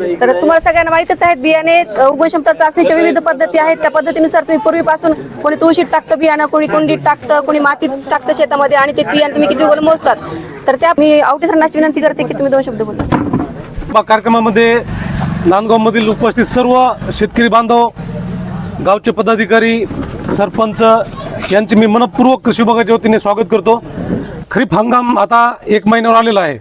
तर तुम्हाला सगळ्यांना माहितच आहेत बियाणे उगवण क्षमता चाचणीच्या विविध पद्धती आहेत. त्या पद्धतीनुसार तुम्ही पूर्वीपासून कोणी तुळशीत टाकतं बियाणं कोणी कुंडीत टाकतं कोणी मातीत टाकतं शेतामध्ये आणि ते बियाणं तुम्ही किती उगवलं मोजतात. तर त्या मी आवटी विनंती करते की तुम्ही दोन शब्द बोला. बा कार्यक्रमामध्ये नांदगावमधील उपस्थित सर्व शेतकरी बांधव गावचे पदाधिकारी सरपंच यांचे मी मनपूर्वक कृषी विभागाच्या वतीने स्वागत करतो. खरीप हंगाम आता एक महिन्यावर आलेला आहे.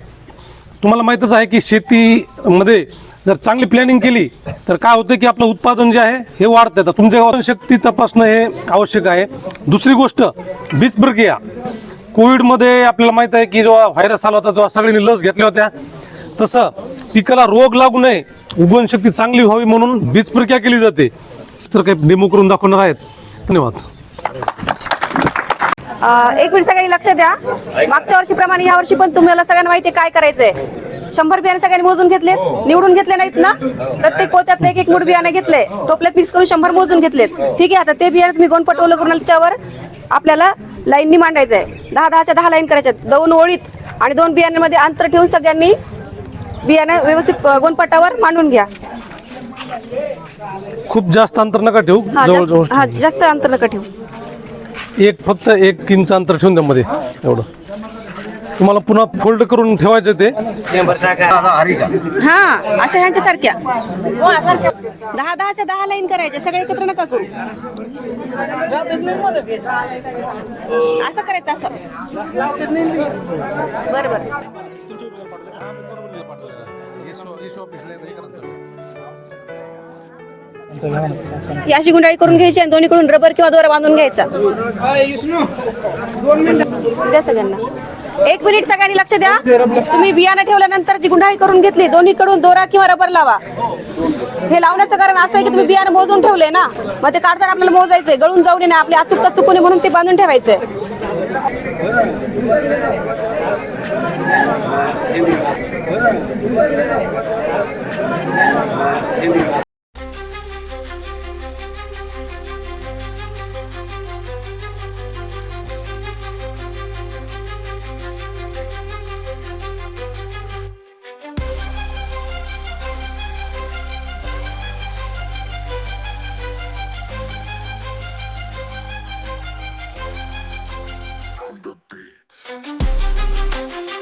तुम्हाला माहीतच आहे की शेतीमध्ये जर चांगली प्लॅनिंग केली तर काय होतं की आपलं उत्पादन जे आहे हे वाढतं तर तुमच्या शक्ती तपासणं हे आवश्यक आहे. दुसरी गोष्ट बीज प्रक्रिया कोविडमध्ये आपल्याला माहीत आहे की जेव्हा व्हायरस आला होता तेव्हा सगळ्यांनी लस घेतल्या होत्या. तसं पिकाला रोग लागू नये उगवण शक्ती चांगली व्हावी म्हणून बीज प्रक्रिया केली जाते. तर काही डेमो करून दाखवणार आहेत. धन्यवाद. एक मिनिट सगळ्यांनी लक्ष द्या. मागच्या वर्षीप्रमाणे या वर्षी पण तुम्हाला सगळ्यांना माहिती आहे काय करायचंय. शंभर बियाणे सगळ्यांनी मोजून घेतलेत. निवडून घेतले नाहीत ना? प्रत्येक पोत्यातलं एक एक मूठ बियाणे घेतले. टोपल्यात मिक्स करून शंभर मोजून घेतलेत. ठीक आहे आता ते बियाणे तुम्ही गोण पटवलं करून त्याच्यावर आपल्याला लाईननी मांडायचंय. दहा दहाच्या दहा लाईन करायच्या दोन ओळीत आणि दोन बियाण्यांमध्ये अंतर ठेवून सगळ्यांनी बियाणं व्यवस्थित गोणपटावर मांडून घ्या. खूप जास्त अंतर नका ठेवू. हा जास्त हा जास्त अंतर नका ठेवू. एक फक्त एक इंच अंतर ठेवून द्या मध्ये. एवढं. तुम्हाला पुन्हा फोल्ड करून ठेवायचं ते. हा अशा ह्यांच्या सारख्या दहा दहाच्या दहा लाईन करायच्या सगळे एकत्र नका करू. असं करायचं असं. बर बर. ही अशी गुंडाळी करून घ्यायची आणि दोन्हीकडून रबर किंवा दोरा बांधून घ्यायचा. द्या सगळ्यांना. एक मिनिट सगळ्यांनी लक्ष द्या. तुम्ही बियाणं ठेवल्यानंतर जी गुंडाळी करून घेतली दोन्हीकडून दोरा किंवा रबर लावा. हे लावण्याचं कारण असं आहे की तुम्ही बियाणं मोजून ठेवले ना मग ते काढताना आपल्याला मोजायचंय. गळून जाऊ नये ना आपली अचूकता चुकू नये म्हणून ते बांधून ठेवायचंय. Thank you.